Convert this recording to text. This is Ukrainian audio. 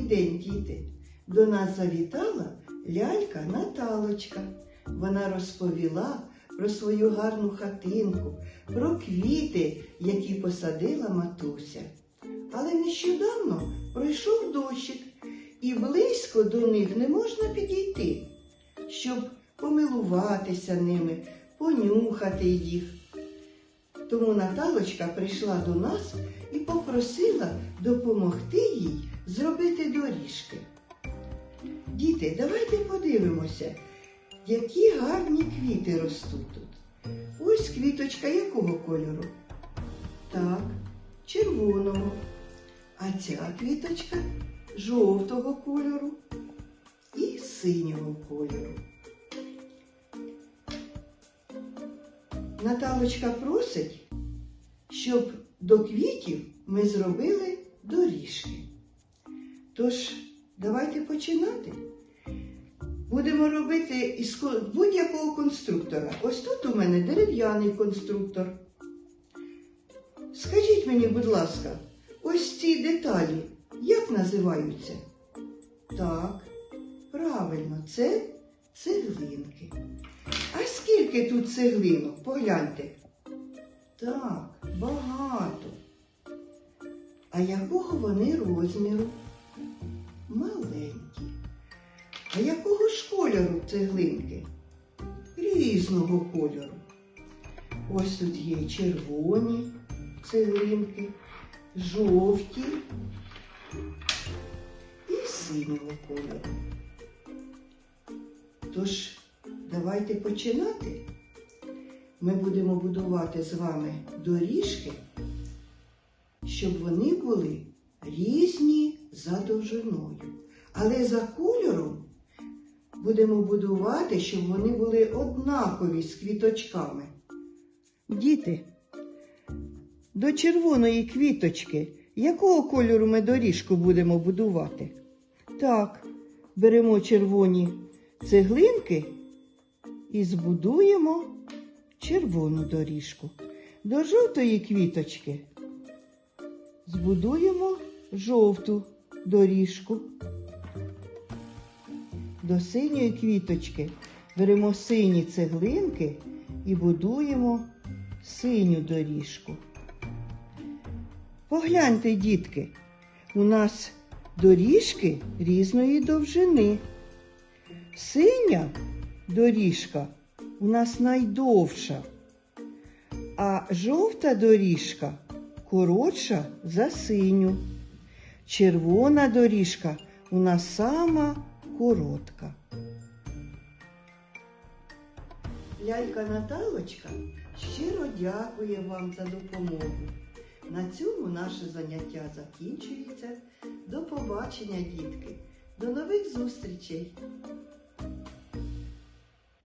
День, діти! До нас завітала лялька Наталочка. Вона розповіла про свою гарну хатинку, про квіти, які посадила матуся. Але нещодавно пройшов дощик, і близько до них не можна підійти, щоб помилуватися ними, понюхати їх. Тому Наталочка прийшла до нас і попросила допомогти їй зробити доріжки. Діти, давайте подивимося, які гарні квіти ростуть тут. Ось квіточка якого кольору? Так, червоного. А ця квіточка жовтого кольору і синього кольору. Наталочка просить, щоб до квітів ми зробили доріжки. Тож, давайте починати. Будемо робити із будь-якого конструктора. Ось тут у мене дерев'яний конструктор. Скажіть мені, будь ласка, ось ці деталі як називаються? Так, правильно, це цеглинки. Скільки тут цеглинок? Погляньте. Так, багато. А якого вони розміру? Маленькі. А якого ж кольору цеглинки? Різного кольору. Ось тут є червоні цеглинки, жовті і синього кольору. Тож, давайте починати. Ми будемо будувати з вами доріжки, щоб вони були різні за довжиною. Але за кольором будемо будувати, щоб вони були однакові з квіточками. Діти, до червоної квіточки якого кольору ми доріжку будемо будувати? Так, беремо червоні цеглинки і збудуємо червону доріжку. До жовтої квіточки збудуємо жовту доріжку. До синьої квіточки беремо сині цеглинки і будуємо синю доріжку. Погляньте, дітки, у нас доріжки різної довжини. Синя доріжка у нас найдовша, а жовта доріжка коротша за синю. Червона доріжка у нас сама коротка. Лялька Наталочка щиро дякує вам за допомогу. На цьому наше заняття закінчується. До побачення, дітки. До нових зустрічей!